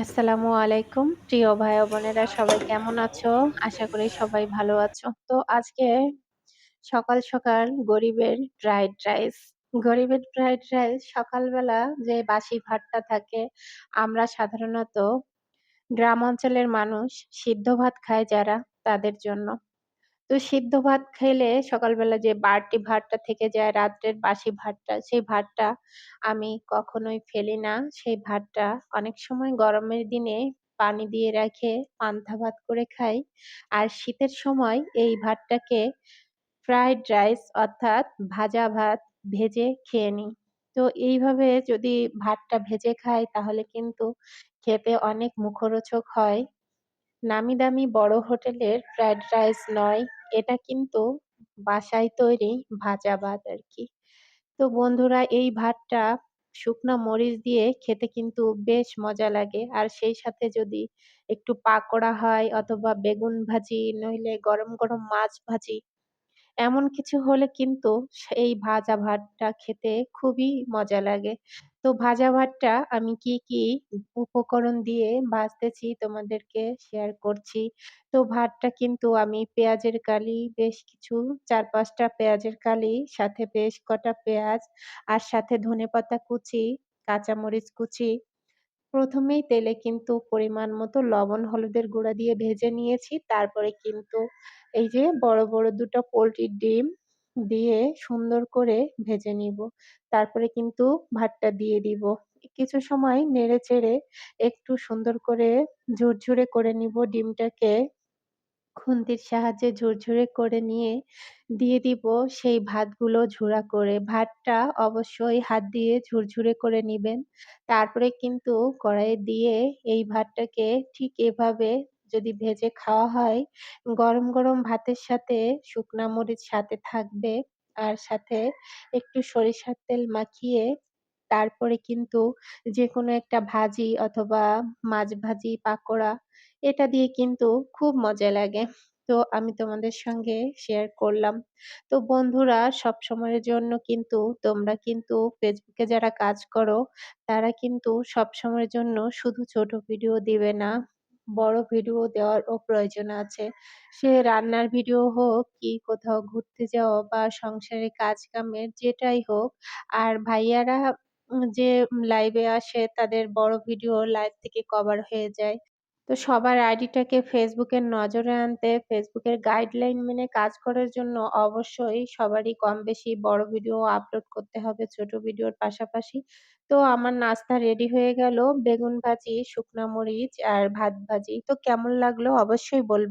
আসসালামু আলাইকুম প্রিয় ভাই বোনেরা সবাই কেমন আছো? আশা করি সবাই ভালো আছো। তো আজকে সকাল, সকাল গরিবের ফ্রাইড রাইস। গরিবের ফ্রাইড রাইস সকালবেলা যে বাসি ভাতটা থাকে আমরা সাধারণত গ্রাম অঞ্চলের মানুষ সিদ্ধ ভাত খায় যারা তাদের জন্য। তো সিদ্ধ ভাত খেলে সকালবেলা যে বাড়তি ভাতটা থেকে যায় রাত্রের বাসি ভাতটা, সেই ভাতটা আমি কখনোই ফেলি না। সেই ভাতটা অনেক সময় গরমের দিনে পানি দিয়ে রেখে পান্তা ভাত করে খাই। আর শীতের সময় এই ভাতটাকে ফ্রাইড রাইস অর্থাৎ ভাজা ভাত ভেজে খেয়ে নিই। তো এইভাবে যদি ভাতটা ভেজে খাই তাহলে কিন্তু খেতে অনেক মুখরোচক হয়। নামি দামি বড় হোটেলের ফ্রাইড রাইস নয়, এটা কিন্তু বাসায় তৈরি ভাজা ভাত আর কি তো বন্ধুরা এই ভাতটা শুকনো মরিচ দিয়ে খেতে কিন্তু বেশ মজা লাগে। আর সেই সাথে যদি একটু পাকোড়া হয় অথবা বেগুন ভাজি নইলে গরম, গরম মাছ ভাজি এমন কিছু হলে কিন্তু এই ভাজা ভাতটা খেতে খুবই মজা লাগে। তো ভাজা ভাতটা আমি কি, কি উপকরণ দিয়ে ভাজতেছি তোমাদেরকে শেয়ার করছি। তো ভাতটা কিন্তু আমি পেঁয়াজের কালি বেশ কিছু চার পাঁচটা পেঁয়াজের কালি, সাথে বেশ কটা পেঁয়াজ আর সাথে ধনেপাতা কুচি, কাঁচামরিচ কুচি। প্রথমেই তেলে কিন্তু পরিমাণ মতো লবণ হলুদের গুঁড়া দিয়ে ভেজে নিয়েছি। তারপরে কিন্তু এই যে বড়, বড় ২ টা পোল্ট্রির ডিম দিয়ে সুন্দর করে ভেজে নিব তারপরে কিন্তু ভাতটা দিয়ে দিব। কিছু সময় নেড়ে-চেড়ে একটু সুন্দর করে ঝুরঝুরে করে নিবো ডিমটাকে। খুন্তির সাহায্যে ঝুরঝুরে করে নিয়ে দিয়ে দিব সেই ভাতগুলো ঝুরা করে। ভাতটা অবশ্যই হাত দিয়ে ঝুরঝুরে করে নিবেন। তারপরে কিন্তু কড়াইয়ে দিয়ে এই ভাতটাকে ঠিক এভাবে যদি ভেজে খাওয়া হয়, গরম, গরম ভাতের সাথে শুকনা মরিচ সাথে থাকবে। আর সাথে একটু সরিষার তেল মাখিয়ে তারপরে কিন্তু যেকোনো একটা ভাজি অথবা মাছ ভাজি, পাকোড়া এটা দিয়ে কিন্তু খুব মজা লাগে। তো আমি তোমাদের সঙ্গে শেয়ার করলাম। তো বন্ধুরা সব সময়ের জন্য কিন্তু তোমরা কিন্তু ফেসবুকে যারা কাজ করো তারা কিন্তু সবসময়ের জন্য শুধু ছোট ভিডিও দিবে না, বড় ভিডিও দেওয়ারও প্রয়োজন আছে। সে রান্নার ভিডিও হোক কি কোথাও ঘুরতে যাওয়া বা সংসারের কাজ-কামের যেটাই হোক। আর ভাইয়ারা যে লাইভে আসে তাদের বড় ভিডিও লাইভ থেকে কভার হয়ে যায়। তো সবার আইডিটাকে ফেসবুকের নজরে আনতে ফেসবুকের গাইডলাইন মেনে কাজ করার জন্য অবশ্যই সবারই কম-বেশি বড় ভিডিও আপলোড করতে হবে ছোট ভিডিওর পাশাপাশি। তো আমার নাস্তা রেডি হয়ে গেল। বেগুন ভাজি, শুকনা মরিচ আর ভাত ভাজি। তো কেমন লাগল অবশ্যই বলবে।